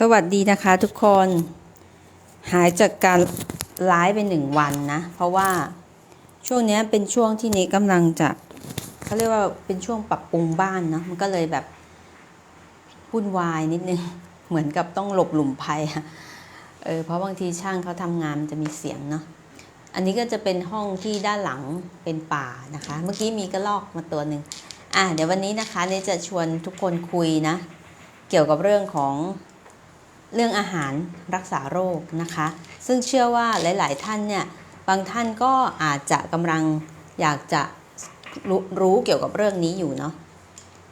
สวัสดีนะคะทุกคน หายจากการไลฟ์ไปหนึ่งวันนะ เพราะว่าช่วงนี้เป็นช่วงที่นี้กำลังจะเขาเรียกว่าเป็นช่วงปรับปรุงบ้านเนาะมันก็เลยแบบวุ่นวายนิดนึง เหมือนกับต้องหลบหลุมภัยเออเพราะบางทีช่างเขาทำงานมันจะมีเสียงเนาะอันนี้ก็จะเป็นห้องที่ด้านหลังเป็นป่านะคะ เมื่อกี้มีกระรอกมาตัวหนึ่งอะเดี๋ยววันนี้นะคะเนี่จะชวนทุกคนคุยนะ เกี่ยวกับเรื่องของ เรื่องอาหารรักษาโรคนะคะ ซึ่งเชื่อว่าหลาย ๆ ท่านเนี่ยบางท่านก็อาจจะกำลังอยากจะรู้รู้เกี่ยวกับเรื่องนี้อยู่เนาะ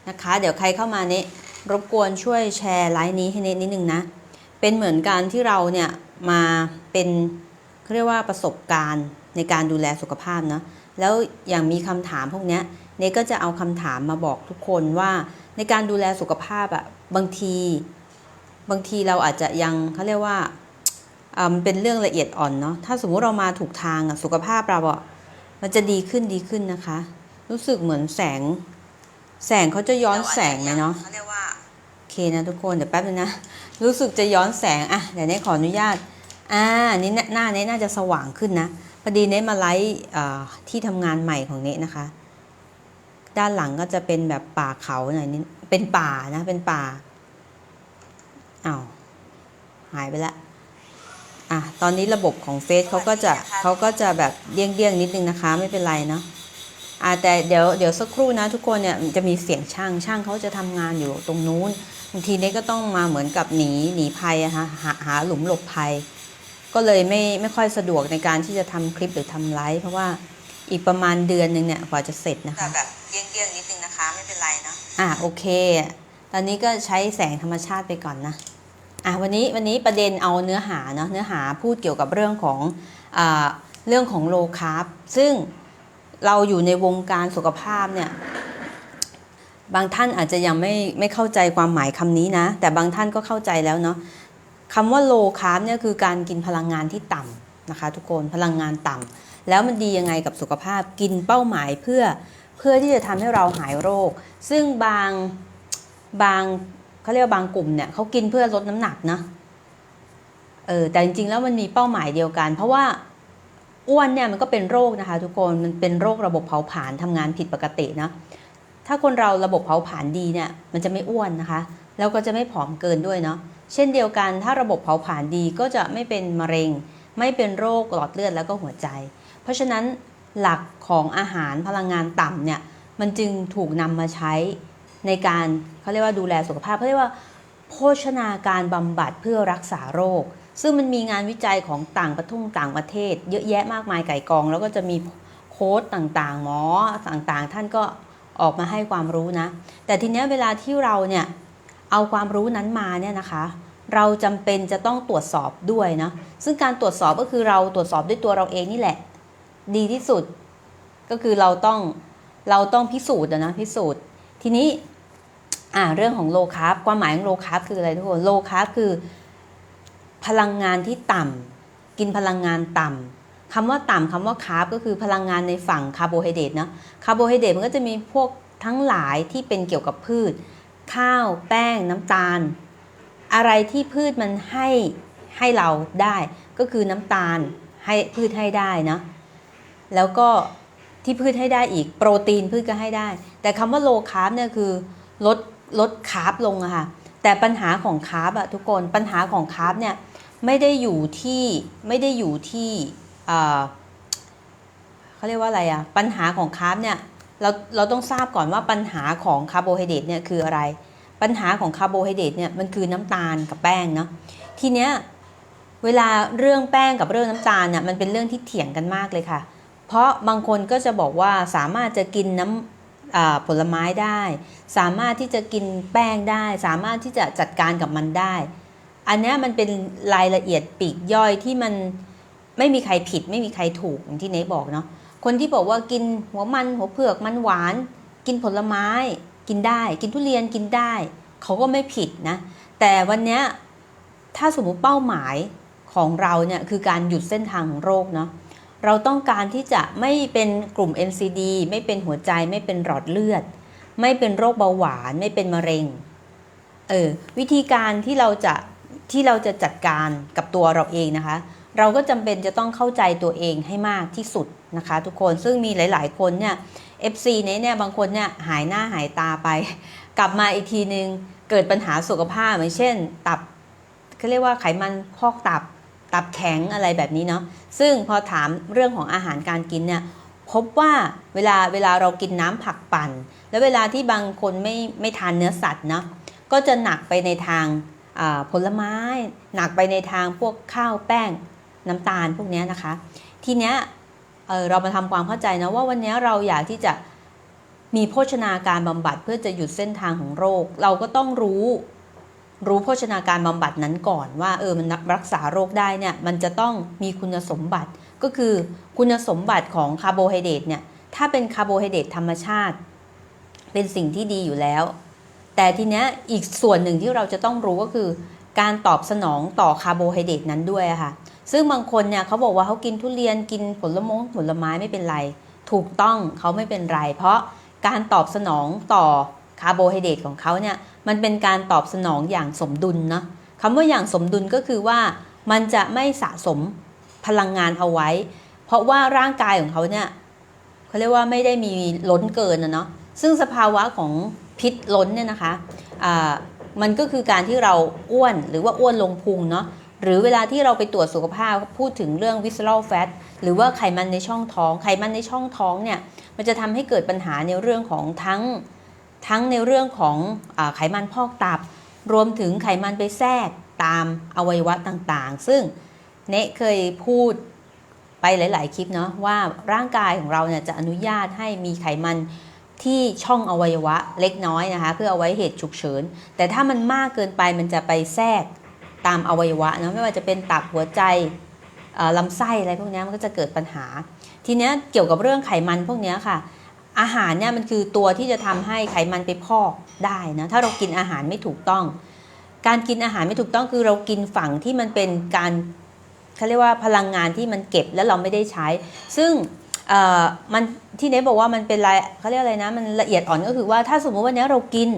นะคะ เดี๋ยวใครเข้ามาเนี่ยรบกวนช่วยแชร์ไลน์นี้ให้เนนิดนึงนะ เป็นเหมือนการที่เราเนี่ยมาเป็นเรียกว่าประสบการณ์ในการดูแลสุขภาพเนาะแล้วอย่างมีคำถามพวกเนี้ยเนก็จะเอาคำถามมาบอกทุกคนว่าในการดูแลสุขภาพอะบางที บางทีเราอาจจะยังเขาเรียกว่าอ่ามันเป็นเรื่องละเอียดอ่อนเนาะถ้าสมมุติเรามาถูกทางอะสุขภาพเราอะมันจะดีขึ้นดีขึ้นนะคะ รู้สึกเหมือนแสง แสงเขาจะย้อนแสงไหมเนาะโอเคนะทุกคนเดี๋ยวแป๊บนึงนะรู้สึกจะย้อนแสงอะเดี๋ยวเนี้ขออนุญาตอ่านี่หน้าหน้าเนี้น่าจะสว่างขึ้นนะพอดีเนี้มาไลฟ์อ่าที่ทำงานใหม่ของเนี้นะคะ ด้านหลังก็จะเป็นแบบป่าเขาหน่อยนิดเป็นป่านะเป็นป่า อ้าวหายไปละอะตอนนี้ระบบของเฟซเขาก็จะเขาก็จะแบบเดี้ยงเดี้ยงๆนิดนึงนะคะไม่เป็นไรเนาะอะแต่เดี๋ยวเดี๋ยวสักครู่นะทุกคนเนี่ยมันจะมีเสียงช่างช่างเขาจะทำงานอยู่ตรงนู้นบางทีนี้ก็ต้องมาเหมือนกับหนีหนีภัยอะฮะหาหาหลุมหลบภัย ก็เลยไม่ไม่ค่อยสะดวกในการที่จะทำคลิปหรือทำไลฟ์เพราะว่าอีกประมาณเดือนหนึ่งเนี่ยกว่าจะเสร็จนะคะแบบเดี้ยงเดี้ยงนิดนึงนะคะไม่เป็นไรเนาะอะโอเค ตอนนี้ก็ใช้แสงธรรมชาติไปก่อนนะอะวันนี้วันนี้ประเด็นเอาเนื้อหาเนาะเนื้อหาพูดเกี่ยวกับเรื่องของอเรื่องของโลคาร์บซึ่งเราอยู่ในวงการสุขภาพเนี่ยบางท่านอาจจะยังไม่ไม่เข้าใจความหมายคำนี้นะ แต่บางท่านก็เข้าใจแล้วเนาะคำว่าโลคาร์บเนี่ยคือการกินพลังงานที่ต่ำนะคะ ทุกคนพลังงานต่ำแล้วมันดียังไงกับสุขภาพกินเป้าหมายเพื่อเพื่อที่จะทำให้เราหายโรค ซึ่งบาง บางเขาเรียกว่าบางกลุ่มเนี่ยเขากินเพื่อลดน้ำหนักนะเออแต่จริงๆแล้วมันมีเป้าหมายเดียวกัน เพราะว่าอ้วนเนี่ยมันก็เป็นโรคนะคะ ทุกคนมันเป็นโรคระบบเผาผลาญทำงานผิดปกตินะถ้าคนเราระบบเผาผลาญดีเนี่ยมันจะไม่อ้วนนะคะ แล้วก็จะไม่ผอมเกินด้วยเนาะเช่นเดียวกันถ้าระบบเผาผลาญดีก็จะไม่เป็นมะเร็ง ไม่เป็นโรคหลอดเลือดแล้วก็หัวใจ เพราะฉะนั้นหลักของอาหารพลังงานต่ำเนี่ยมันจึงถูกนำมาใช้ ในการเขาเรียกว่าดูแลสุขภาพเขาเรียกว่า โภชนาการบำบัดเพื่อรักษาโรค ซึ่งมันมีงานวิจัยของต่างประทุ่งต่างประเทศ เยอะแยะมากมายไก่กอง แล้วก็จะมีโค้ดต่างๆ หมอต่างๆ ท่านก็ออกมาให้ความรู้นะ แต่ทีเนี้ยเวลาที่เราเนี่ยเอาความรู้นั้นมาเนี่ยนะคะ เราจำเป็นจะต้องตรวจสอบด้วยนะ ซึ่งการตรวจสอบก็คือเราตรวจสอบด้วยตัวเราเองนี่แหละ ดีที่สุดก็คือเราต้องเราต้องพิสูจน์นะพิสูจน์ ทีนี้ อ่าเรื่องของโลคาร์บความหมายของโลคาร์บคืออะไรทุกคนโลคาร์บคือ พลังงานที่ต่ำกินพลังงานต่ำคำว่าต่ำคำว่าคาร์บก็คือพลังงานในฝั่งคาร์โบไฮเดรตเนาะคาร์โบไฮเดรตมันก็จะมีพวกทั้งหลายที่เป็นเกี่ยวกับพืช ข้าว แป้ง น้ำตาล อะไรที่พืชมันให้ให้เราได้ก็คือน้ำตาลให้พืชให้ได้นะแล้วก็ที่พืชให้ได้อีก โปรตีนพืชก็ให้ได้ แต่คำว่าโลคาร์บเนี่ยคือลดลดคาร์บลงอะค่ะแต่ปัญหาของคาร์บอะทุกคนปัญหาของคาร์บเนี่ยไม่ได้อยู่ที่ไม่ได้อยู่ที่เขาเรียกว่าอะไรอะปัญหาของคาร์บเนี่ยเราเราต้องทราบก่อนว่าปัญหาของคาร์โบไฮเดรตเนี่ยคืออะไร ปัญหาของคาร์โบไฮเดรตเนี่ยมันคือน้ำตาลกับแป้งเนาะทีเนี้ยเวลาเรื่องแป้งกับเรื่องน้ำตาลเนี่ยมันเป็นเรื่องที่เถียงกันมากเลยค่ะ เพราะบางคนก็จะบอกว่าสามารถจะกินน้ำอ่า ผลไม้ได้ สามารถที่จะกินแป้งได้ สามารถที่จะจัดการกับมันได้ อันนี้มันเป็นรายละเอียดปีกย่อยที่มันไม่มีใครผิด ไม่มีใครถูกอย่างที่เนยบอกเนาะคนที่บอกว่ากินหัวมันหัวเผือกมันหวาน กินผลไม้ กินได้ กินทุเรียนกินได้ เขาก็ไม่ผิดนะ แต่วันนี้ถ้าสมมติเป้าหมายของเราเนี่ยคือการหยุดเส้นทางของโรคเนาะ เราต้องการที่จะไม่เป็นกลุ่ม NCD ไม่เป็นหัวใจ ไม่เป็นหลอดเลือด ไม่เป็นโรคเบาหวาน ไม่เป็นมะเร็ง เออวิธีการที่เราจะที่เราจะจัดการกับตัวเราเองนะคะ เราก็จำเป็นจะต้องเข้าใจตัวเองให้มากที่สุดนะคะ ทุกคนซึ่งมีหลาย ๆ คนเนี่ย FC เนี้ยเนี่ยบางคนเนี่ยหายหน้าหายตาไป กลับมาอีกทีนึงเกิดปัญหาสุขภาพอย่างเช่น ตับเขาเรียกว่าไขมันพอกตับ ตับแข็งอะไรแบบนี้เนาะซึ่งพอถามเรื่องของอาหารการกินเนี่ยพบว่าเวลาเวลาเรากินน้ำผักปั่น แล้วเวลาที่บางคนไม่ไม่ทานเนื้อสัตว์เนาะก็จะหนักไปในทางผลไม้ หนักไปในทางพวกข้าวแป้งน้ำตาลพวกเนี้ยนะคะ ทีเนี้ยเเรามาทำความเข้าใจนะว่าวันนี้เราอยากที่จะมีโภชนาการบำบัดเพื่อจะหยุดเส้นทางของโรค เราก็ต้องรู้ รู้โภชนาการบำบัดนั้นก่อนว่าเออมันรักษาโรคได้เนี่ยมันจะต้องมีคุณสมบัติ ก็คือคุณสมบัติของคาร์โบไฮเดรตเนี่ยถ้าเป็นคาร์โบไฮเดรตธรรมชาติ เป็นสิ่งที่ดีอยู่แล้ว แต่ทีเนี้ยอีกส่วนหนึ่งที่เราจะต้องรู้ก็คือ การตอบสนองต่อคาร์โบไฮเดรตนั้นด้วยค่ะซึ่งบางคนเนี่ยเขาบอกว่าเขากินทุเรียนกินผลมงผลไม้ไม่เป็นไร ถูกต้องเขาไม่เป็นไร เพราะการตอบสนองต่อ คาร์โบไฮเดรตของเขาเนี่ยมันเป็นการตอบสนองอย่างสมดุลเนาะคำว่าอย่างสมดุลก็คือว่ามันจะไม่สะสมพลังงานเอาไว้ เพราะว่าร่างกายของเขาเนี่ยเขาเรียกว่าไม่ได้มีล้นเกินนะเนาะซึ่งสภาวะของพิษล้นเนี่ยนะคะอ่ามันก็คือการที่เราอ้วนหรือว่าอ้วนลงพุงเนาะหรือเวลาที่เราไปตรวจสุขภาพพูดถึงเรื่อง visceral fat หรือว่าไขมันในช่องท้อง ไขมันในช่องท้องเนี่ยมันจะทำให้เกิดปัญหาในเรื่องของทั้ง ทั้งในเรื่องของอไขมันพอกตับ รวมถึงไขมันไปแทรกตามอวัยวะต่างๆ ซึ่งเนะเคยพูดไปหลาย ๆ คลิปเนาะว่าร่างกายของเราเนี่ยจะอนุญาตให้มีไขมันที่ช่องอวัยวะเล็กน้อยนะคะ เพื่อเอาไว้เหตุฉุกเฉิน แต่ถ้ามันมากเกินไปมันจะไปแทรกตามอวัยวะนะไม่ว่าจะเป็นตับหัวใจลำไส้อะไรพวกนี้มันก็จะเกิดปัญหา ทีนี้เกี่ยวกับเรื่องไขมันพวกนี้ค่ะ อาหารเนี่ยมันคือตัวที่จะทำให้ไขมันไปพอกได้นะถ้าเรากินอาหารไม่ถูกต้อง การกินอาหารไม่ถูกต้องคือเรากินฝั่งที่มันเป็นการเขาเรียกว่าพลังงานที่มันเก็บแล้วเราไม่ได้ใช้ ซึ่งเอ่อมันที่เนบอกว่ามันเป็นรายเขาเรียกอะไรนะ มันละเอียดอ่อนก็คือว่าถ้าสมมติวันนี้เรากิน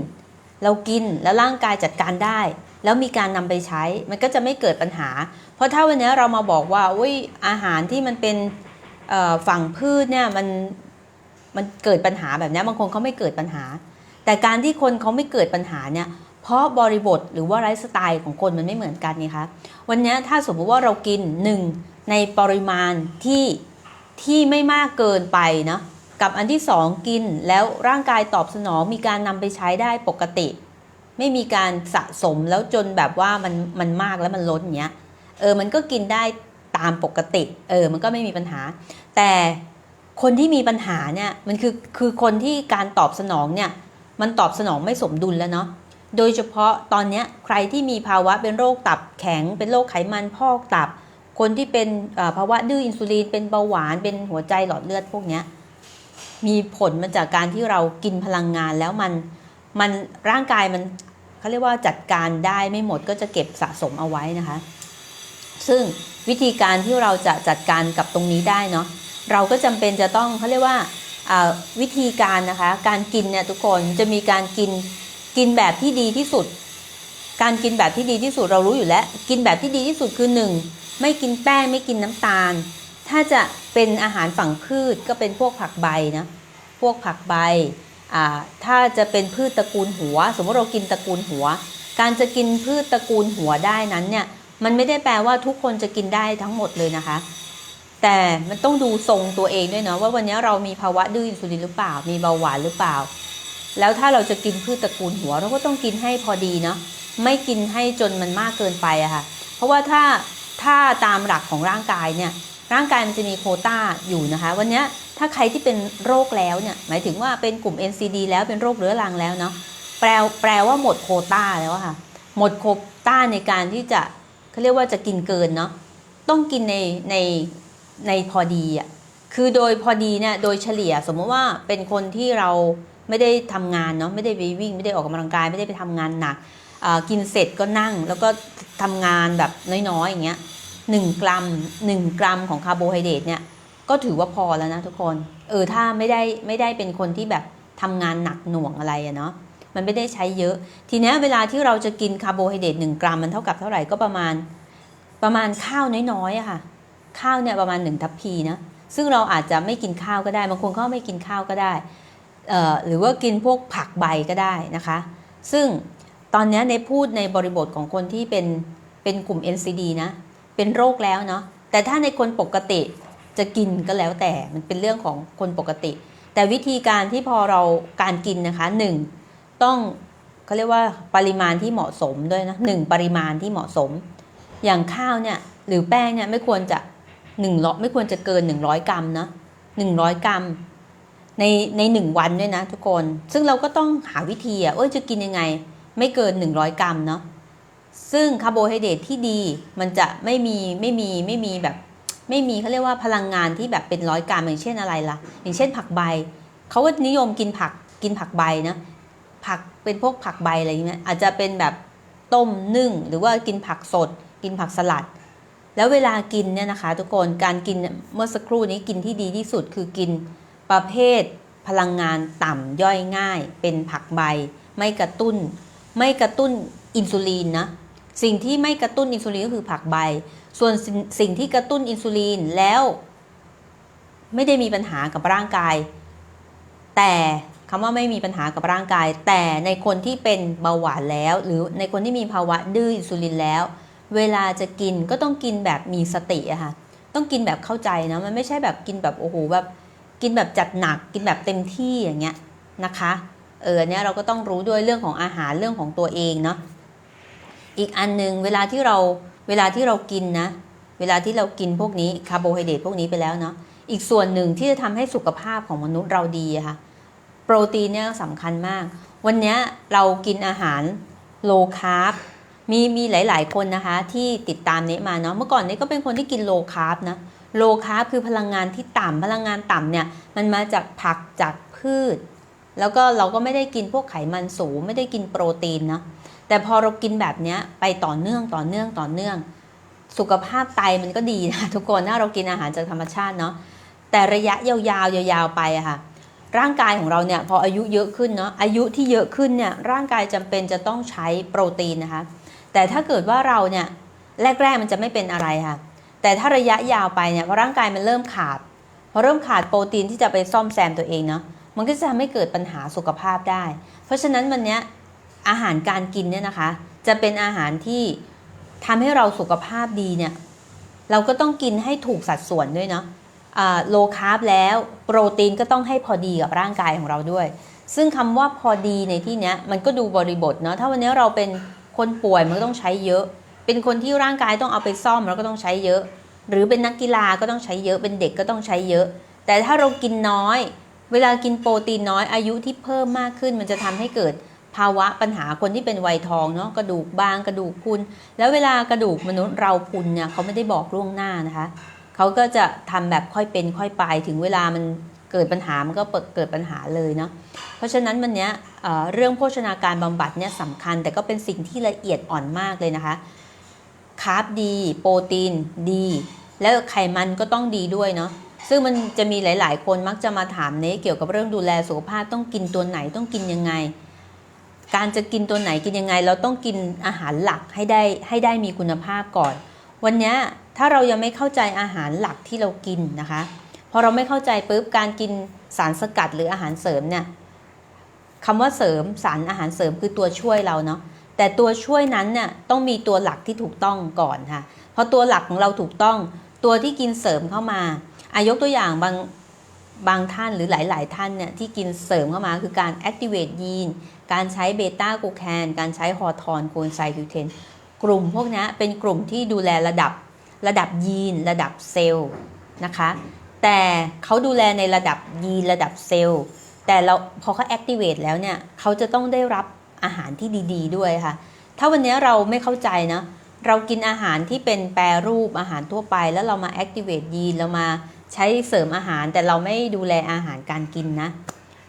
เรากินแล้วร่างกายจัดการได้ แล้วมีการนำไปใช้ มันก็จะไม่เกิดปัญหา เพราะถ้าวันนี้เรามาบอกว่าอุ้ยอาหารที่มันเป็นฝั่งพืชเนี่ยมัน มันเกิดปัญหาแบบนี้บางคนเขาไม่เกิดปัญหา แต่การที่คนเขาไม่เกิดปัญหาเนี่ยเพราะบริบทหรือว่าไลฟ์สไตล์ของคนมันไม่เหมือนกันไงคะวันนี้ถ้าสมมติว่าเรากินหนึ่งในปริมาณที่ที่ไม่มากเกินไปเนาะกับอันที่สองกินแล้วร่างกายตอบสนองมีการนำไปใช้ได้ปกติ ไม่มีการสะสมแล้วจนแบบว่ามันมันมากแล้วมันล้นเงี้ยเออมันก็กินได้ตามปกติ เออมันก็ไม่มีปัญหา แต่ คนที่มีปัญหาเนี่ยมันคือคือคนที่การตอบสนองเนี่ยมันตอบสนองไม่สมดุลแล้วเนาะโดยเฉพาะตอนนี้ใครที่มีภาวะเป็นโรคตับแข็ง เป็นโรคไขมันพอกตับ คนที่เป็นภาวะดื้ออินซูลินเป็นเบาหวานเป็นหัวใจหลอดเลือดพวกนี้มีผลมาจากการที่เรากินพลังงานแล้วมันมันร่างกายมันเขาเรียกว่าจัดการได้ไม่หมดก็จะเก็บสะสมเอาไว้นะคะ ซึ่งวิธีการที่เราจะจัดการกับตรงนี้ได้เนาะ เราก็จำเป็นจะต้องเขาเรียกว่าวิธีการนะคะการกินเนี่ยทุกคนจะมีการกินกินแบบที่ดีที่สุด การกินแบบที่ดีที่สุดเรารู้อยู่แล้ว กินแบบที่ดีที่สุดคือหนึ่งไม่กินแป้งไม่กินน้ำตาล ถ้าจะเป็นอาหารฝั่งพืชก็เป็นพวกผักใบนะพวกผักใบถ้าจะเป็นพืชตระกูลหัว สมมติเรากินตระกูลหัว การจะกินพืชตระกูลหัวได้นั้นเนี่ยมันไม่ได้แปลว่าทุกคนจะกินได้ทั้งหมดเลยนะคะ แต่มันต้องดูทรงตัวเองด้วยเนาะว่าวันนี้เรามีภาวะดื้ออินซูลินหรือเปล่า มีเบาหวานหรือเปล่า แล้วถ้าเราจะกินพืชตระกูลหัว เราก็ต้องกินให้พอดีเนาะไม่กินให้จนมันมากเกินไปอะค่ะ เพราะว่าถ้าถ้าตามหลักของร่างกายเนี่ยร่างกายมันจะมีโคต้าอยู่นะคะ วันนี้ถ้าใครที่เป็นโรคแล้วเนี่ยหมายถึงว่าเป็นกลุ่ม NCD แล้วเป็นโรคเรื้อรังแล้วเนาะแปลแปลว่าหมดโคต้าแล้วค่ะ หมดโคต้าในการที่จะเขาเรียกว่าจะกินเกินเนาะต้องกินในใน ในพอดีอะคือโดยพอดีเนี่ยโดยเฉลี่ยสมมติว่าเป็นคนที่เราไม่ได้ทำงานเนาะไม่ได้ไปวิ่งไม่ได้ออกกำลังกาย ไม่ได้ไปทำงานหนักกินเสร็จก็นั่งแล้วก็ทำงานแบบน้อยๆอย่างเงี้ยหนึ่งกรัมหนึ่งกรัมของคาร์โบไฮเดรตเนี่ยก็ถือว่าพอแล้วนะทุกคนเออถ้าไม่ได้ไม่ได้เป็นคนที่แบบทำงานหนักหน่วงอะไรอะเนาะมันไม่ได้ใช้เยอะ ทีนี้เวลาที่เราจะกินคาร์โบไฮเดรตหนึ่งกรัมมันเท่ากับเท่าไหร่ก็ประมาณประมาณข้าวน้อยๆอะค่ะ ข้าวเนี่ยประมาณหนึ่งทัพพีนะซึ่งเราอาจจะไม่กินข้าวก็ได้บางคนเขาไม่กินข้าวก็ได้หรือว่ากินพวกผักใบก็ได้นะคะ ซึ่งตอนนี้ในพูดในบริบทของคนที่เป็นเป็นกลุ่ม NCD นะเป็นโรคแล้วเนาะแต่ถ้าในคนปกติจะกินก็แล้วแต่มันเป็นเรื่องของคนปกติ แต่วิธีการที่พอเราการกินนะคะหนึ่งต้องเขาเรียกว่าปริมาณที่เหมาะสมด้วยนะหนึ่งปริมาณที่เหมาะสม อย่างข้าวเนี่ยหรือแป้งเนี่ยไม่ควรจะ หนึ่งร้อยไม่ควรจะเกิน100กรัมนะ100กรัม ในในหนึ่งวันด้วยนะทุกคน ซึ่งเราก็ต้องหาวิธีอะเอ้ยจะกินยังไง ไม่เกิน100กรัมเนาะซึ่งคาร์โบไฮเดรตที่ดีมันจะไม่มีไม่มีไม่มีแบบ ไม่มีเขาเรียกว่าพลังงานที่แบบเป็นร้อยกรัมอย่างเช่นอะไรล่ะ อย่างเช่นผักใบเขาก็นิยมกินผักกินผักใบนะผักเป็นพวกผักใบอะไรอย่างเงี้ยอาจจะเป็นแบบต้มนึ่ง หรือว่ากินผักสด กินผักสลัด แล้วเวลากินเนี่ยนะคะทุกคนการกินเมื่อสักครู่นี้กินที่ดีที่สุดคือกินประเภทพลังงานต่ำย่อยง่าย เป็นผักใบ ไม่กระตุ้น ไม่กระตุ้นอินซูลินนะสิ่งที่ไม่กระตุ้นอินซูลินก็คือผักใบ ส่วนสิ่งสิ่งที่กระตุ้นอินซูลินแล้ว ไม่ได้มีปัญหากับร่างกาย แต่คำว่าไม่มีปัญหากับร่างกาย แต่ในคนที่เป็นเบาหวานแล้ว หรือในคนที่มีภาวะดื้ออินซูลินแล้ว เวลาจะกินก็ต้องกินแบบมีสติอะค่ะ ต้องกินแบบเข้าใจนะ มันไม่ใช่แบบกินแบบโอ้โหแบบกินแบบจัดหนัก กินแบบเต็มที่อย่างเงี้ยนะคะ เออเนี้ยเราก็ต้องรู้ด้วยเรื่องของอาหารเรื่องของตัวเองเนาะ อีกอันหนึงเวลาที่เราเวลาที่เรากินนะ เวลาที่เรากินพวกนี้คาร์โบไฮเดรตพวกนี้ไปแล้วเนาะ อีกส่วนหนึ่งที่จะทำให้สุขภาพของมนุษย์เราดีอะค่ะ โปรตีนเนี่ยสำคัญมาก วันนี้เรากินอาหารโลคาร์บ มีมีหลาย ๆ คนนะคะที่ติดตามเนี้มาเนาะเมื่อก่อนเนี้ก็เป็นคนที่กินโลคาร์บนะโลคาร์บคือพลังงานที่ต่ำพลังงานต่ำเนี่ยมันมาจากผักจากพืช แล้วก็เราก็ไม่ได้กินพวกไขมันสูง ไม่ได้กินโปรตีนนะแต่พอเรากินแบบเนี้ยไปต่อเนื่องต่อเนื่องต่อเนื่อง สุขภาพไตมันก็ดีนะทุกคนถ้าเรากินอาหารจากธรรมชาติเนาะแต่ระยะยาวๆยาวๆไปอะค่ะร่างกายของเราเนี่ยพออายุเยอะขึ้นเนาะอายุที่เยอะขึ้นเนี่ยร่างกายจำเป็นจะต้องใช้โปรตีนนะคะ แต่ถ้าเกิดว่าเราเนี่ยแรกๆมันจะไม่เป็นอะไรค่ะ แต่ถ้าระยะยาวไปเนี่ยพอร่างกายมันเริ่มขาดพอเริ่มขาดโปรตีนที่จะไปซ่อมแซมตัวเองเนาะมันก็จะทำให้เกิดปัญหาสุขภาพได้ เพราะฉะนั้นวันนี้อาหารการกินเนี่ยนะคะ จะเป็นอาหารที่ทำให้เราสุขภาพดีเนี่ยเราก็ต้องกินให้ถูกสัดส่วนด้วยเนาะโลคาร์บแล้วโปรตีนก็ต้องให้พอดีกับร่างกายของเราด้วย ซึ่งคำว่าพอดีในที่นี้มันก็ดูบริบทเนาะถ้าวันนี้เราเป็น คนป่วยมันก็ต้องใช้เยอะ เป็นคนที่ร่างกายต้องเอาไปซ่อมแล้วก็ต้องใช้เยอะ หรือเป็นนักกีฬาก็ต้องใช้เยอะ เป็นเด็กก็ต้องใช้เยอะ แต่ถ้าเรากินน้อย เวลากินโปรตีนน้อยอายุที่เพิ่มมากขึ้น มันจะทำให้เกิดภาวะปัญหาคนที่เป็นวัยทองเนาะกระดูกบางกระดูกพุนแล้วเวลากระดูกมนุษย์เราพุนเนี่ยเขาไม่ได้บอกล่วงหน้านะคะเขาก็จะทำแบบค่อยเป็นค่อยไปถึงเวลามันเกิดปัญหามันก็เกิดปัญหาเลยเนาะ เพราะฉะนั้นวันนี้เรื่องโภชนาการบำบัดเนี่ยสำคัญ แต่ก็เป็นสิ่งที่ละเอียดอ่อนมากเลยนะคะคาร์บดี โปรตีนดี แล้วไขมันก็ต้องดีด้วยเนาะซึ่งมันจะมีหลาย ๆ คนมักจะมาถามเนเกี่ยวกับเรื่องดูแลสุขภาพต้องกินตัวไหนต้องกินยังไง การจะกินตัวไหนกินยังไง เราต้องกินอาหารหลักให้ได้ให้ได้มีคุณภาพก่อน วันนี้ถ้าเรายังไม่เข้าใจอาหารหลักที่เรากินนะคะพอเราไม่เข้าใจปุ๊บการกินสารสกัดหรืออาหารเสริมเนี่ย คำว่าเสริมสารอาหารเสริมคือตัวช่วยเราเนาะแต่ตัวช่วยนั้นเนี่ยต้องมีตัวหลักที่ถูกต้องก่อนค่ะพอตัวหลักของเราถูกต้อง ตัวที่กินเสริมเข้ามาอายกตัวอย่างบางบางท่านหรือหลาย ๆ ท่านเนี่ยที่กินเสริมเข้ามาคือการ activate ยีน การใช้เบต้ากูแคนการใช้ฮอร์ทอนโคนไซคิวเทนกลุ่มพวกนี้เป็นกลุ่มที่ดูแลระดับระดับยีน ระดับเซลล์นะคะ แต่เขาดูแลในระดับยีน ระดับเซลล์ แต่เราพอเขา activate แล้วเนี่ยเขาจะต้องได้รับอาหารที่ดีๆด้วยค่ะ ถ้าวันนี้เราไม่เข้าใจนะ เรากินอาหารที่เป็นแปรรูปอาหารทั่วไป แล้วเรามา activate ยีนเรามาใช้เสริมอาหาร แต่เราไม่ดูแลอาหารการกินนะ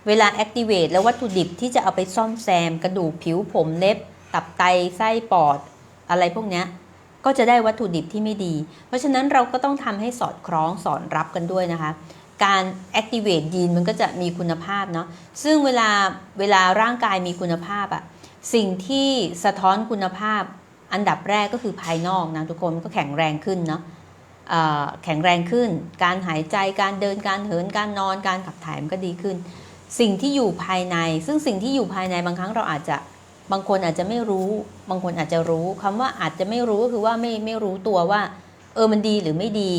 เวลา activate แล้ววัตถุดิบที่จะเอาไปซ่อมแซม กระดูกผิวผมเล็บ ตับไตไส้ปอด อะไรพวกนี้ก็จะได้วัตถุดิบที่ไม่ดี เพราะฉะนั้นเราก็ต้องทำให้สอดคล้องสอนรับกันด้วยนะคะ การ activate ยีนมันก็จะมีคุณภาพเนาะซึ่งเวลาเวลาร่างกายมีคุณภาพอะสิ่งที่สะท้อนคุณภาพอันดับแรกก็คือภายนอกนะทุกคนมันก็แข็งแรงขึ้นเนาะแข็งแรงขึ้น การหายใจการเดินการเหินการนอนการขับถ่ายมันก็ดีขึ้น สิ่งที่อยู่ภายใน ซึ่งสิ่งที่อยู่ภายในบางครั้งเราอาจจะบางคนอาจจะไม่รู้ บางคนอาจจะรู้คำว่าอาจจะไม่รู้ก็คือว่าไม่ไม่รู้ตัวว่า เออมันดีหรือไม่ดี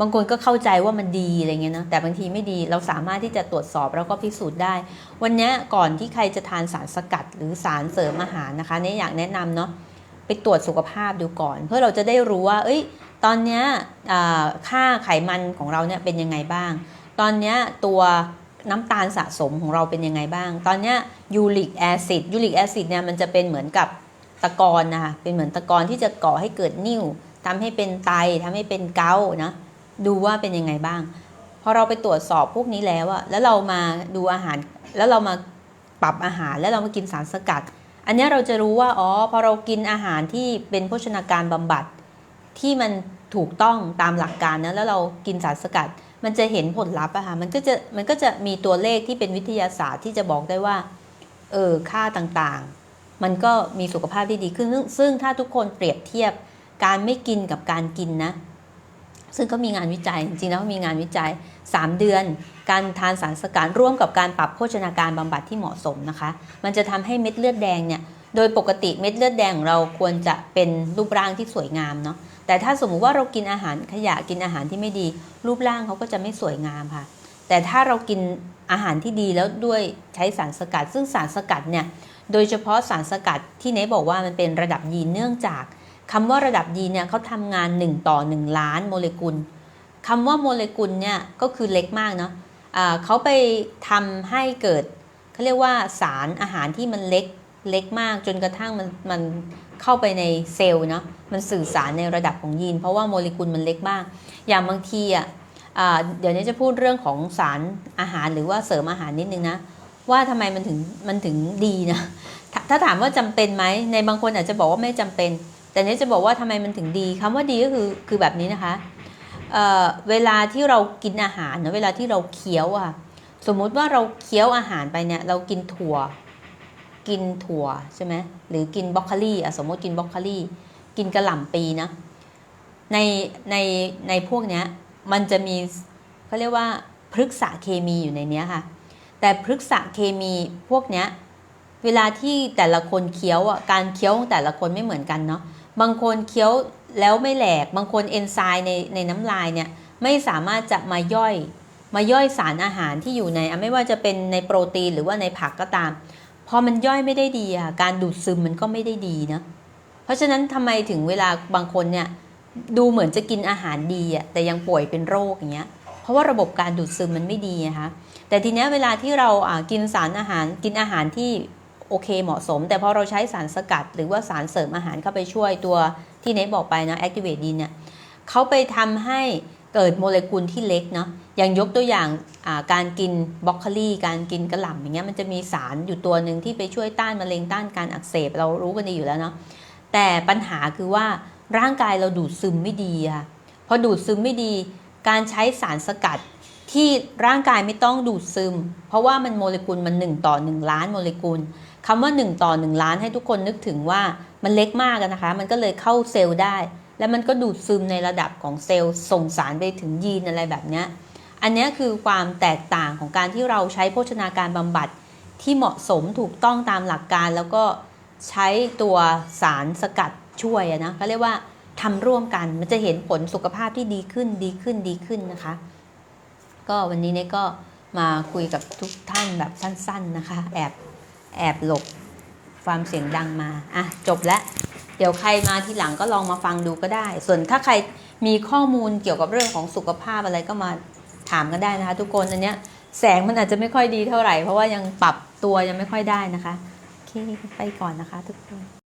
บางคนก็เข้าใจว่ามันดีอะไรเงี้ยนะแต่บางทีไม่ดีเราสามารถที่จะตรวจสอบแล้วก็พิสูจน์ได้ วันนี้ก่อนที่ใครจะทานสารสกัดหรือสารเสริมอาหารนะคะเนี่ยอยากแนะนำเนาะไปตรวจสุขภาพดูก่อน เพื่อเราจะได้รู้ว่า เอ้ย ตอนนี้ค่าไขมันของเราเนี่ยเป็นยังไงบ้าง ตอนนี้ตัวน้ำตาลสะสมของเราเป็นยังไงบ้าง ตอนนี้ยยูริกแอซิดยูริกแอซิดเนี่ยมันจะเป็นเหมือนกับตะกอนนะคะเป็นเหมือนตะกอนที่จะก่อให้เกิดนิ่วทำให้เป็นไตทำให้เป็นเกาต์นะ ดูว่าเป็นยังไงบ้าง พอเราไปตรวจสอบพวกนี้แล้วอะแล้วเรามาดูอาหาร แล้วเรามาปรับอาหาร แล้วเรามากินสารสกัด อันนี้เราจะรู้ว่า อ๋อ พอเรากินอาหารที่เป็นโภชนาการบำบัด ที่มันถูกต้องตามหลักการนะ แล้วเรากินสารสกัด มันจะเห็นผลลัพธ์อะค่ะ มันก็จะ มันก็จะมีตัวเลขที่เป็นวิทยาศาสตร์ที่จะบอกได้ว่า เออ ค่าต่างๆ มันก็มีสุขภาพที่ดีขึ้น ซึ่งถ้าทุกคนเปรียบเทียบการไม่กินกับการกินนะ ซึ่งก็มีงานวิจัยจริงๆแล้วมีงานวิจัย 3 เดือน การทานสารสกัดร่วมกับการปรับโภชนาการบำบัดที่เหมาะสมนะคะ มันจะทำให้เม็ดเลือดแดงเนี่ยโดยปกติเม็ดเลือดแดงของเราควรจะเป็นรูปร่างที่สวยงามเนาะแต่ถ้าสมมุติว่าเรากินอาหารขยะกินอาหารที่ไม่ดี รูปร่างเขาก็จะไม่สวยงามค่ะ แต่ถ้าเรากินอาหารที่ดีแล้วด้วยใช้สารสกัด ซึ่งสารสกัดเนี่ยโดยเฉพาะสารสกัดที่เนบอกว่ามันเป็นระดับยีนเนื่องจาก คำว่าระดับยีเนี่ยเขาทำงาน 1 ต่อ 1 ล้านโมเลกุลคำว่าโมเลกุลเนี่ยก็คือเล็กมากเนาะอ่าเขาไปทำให้เกิดเขาเรียกว่าสารอาหารที่มันเล็กเล็กมากจนกระทั่งมันมันเข้าไปในเซลล์เนาะมันสื่อสารในระดับของยีน เพราะว่าโมเลกุลมันเล็กมาก อย่างบางทีอะอ่าเดี๋ยวนี้จะพูดเรื่องของสารอาหารหรือว่าเสริมอาหารนิดนึงนะว่าทำไมมันถึงมันถึงดีนะถถ้าถามว่าจำเป็นไหมในบางคนอาจจะบอกว่าไม่จำเป็น แต่เนี้จะบอกว่าทำไมมันถึงดีคำว่าดีก็คือคือแบบนี้นะคะเเวลาที่เรากินอาหารนะเวลาที่เราเคี้ยวอะสมมุติว่าเราเคี้ยวอาหารไปเนี่ยเรากินถั่ว กินถั่วใช่ไหมหรือกินบรอกโคลีอะสมมติกินบรอกโคลี่ กินกระหล่ำปีนะในในในพวกเนี้ยมันจะมีเขาเรียกว่าพฤกษเคมีอยู่ในเนี้ยค่ะ แต่พฤกษเคมีพวกเนี้ยเวลาที่แต่ละคนเคี้ยวอะการเคี้ยวของแต่ละคนไม่เหมือนกันเนาะ บางคนเคี้ยวแล้วไม่แหลก บางคนเอนไซม์ในในน้ำลายเนี่ยไม่สามารถจะมาย่อย มาย่อยสารอาหารที่อยู่ในไม่ว่าจะเป็นในโปรตีนหรือว่าในผักก็ตาม พอมันย่อยไม่ได้ดีอะการดูดซึมมันก็ไม่ได้ดีนะเพราะฉะนั้นทำไมถึงเวลาบางคนเนี่ยดูเหมือนจะกินอาหารดีอะแต่ยังป่วยเป็นโรคอย่างเงี้ยเพราะว่าระบบการดูดซึมมันไม่ดีนะคะแต่ทีเนี้ยเวลาที่เราอ่ากินสารอาหารกินอาหารที่ โอเคเหมาะสม แต่พอเราใช้สารสกัด หรือว่าสารเสริมอาหารเข้าไปช่วยตัวที่เนทบอกไปนะ activate ดีเนี่ยเขาไปทำให้เกิดโมเลกุลที่เล็กเนาะอย่างยกตัวอย่างาการกินบรอกโคลีการกินกระหล่ำอย่างเงี้ยมันจะมีสารอยู่ตัวหนึ่งที่ไปช่วยต้านมะเร็งต้านการอักเสบเรารู้กันดีอยู่แล้วเนาะแต่ปัญหาคือว่าร่างกายเราดูดซึมไม่ดีค่ะพอดูดซึมไม่ดี การใช้สารสกัดที่ร่างกายไม่ต้องดูดซึม เพราะว่ามันโมเลกุลมัน1ต่อ 1 ล้านโมเลกุล คำว่า 1 ต่อ 1 ล้านให้ทุกคนนึกถึงว่ามันเล็กมากนะคะ มันก็เลยเข้าเซลล์ได้ แล้วมันก็ดูดซึมในระดับของเซลล์ส่งสารไปถึงยีนอะไรแบบนี้อันนี้คือความแตกต่างของการที่เราใช้โภชนาการบำบัดที่เหมาะสมถูกต้องตามหลักการ แล้วก็ใช้ตัวสารสกัดช่วยนะเขาเรียกว่าทำร่วมกันมันจะเห็นผลสุขภาพที่ดีขึ้นดีขึ้นดีขึ้นนะคะ ก็วันนี้เนี่ยก็มาคุยกับทุกท่านแบบสั้น ๆนะคะ แอบ แอบหลบความเสียงดังมาอะจบแล้วเดี๋ยวใครมาทีหลังก็ลองมาฟังดูก็ได้ ส่วนถ้าใครมีข้อมูลเกี่ยวกับเรื่องของสุขภาพอะไรก็มาถามกันได้นะคะ ทุกคนอันเนี้ยแสงมันอาจจะไม่ค่อยดีเท่าไหร่ เพราะว่ายังปรับตัวยังไม่ค่อยได้นะคะโอเคไปก่อนนะคะ ทุกคน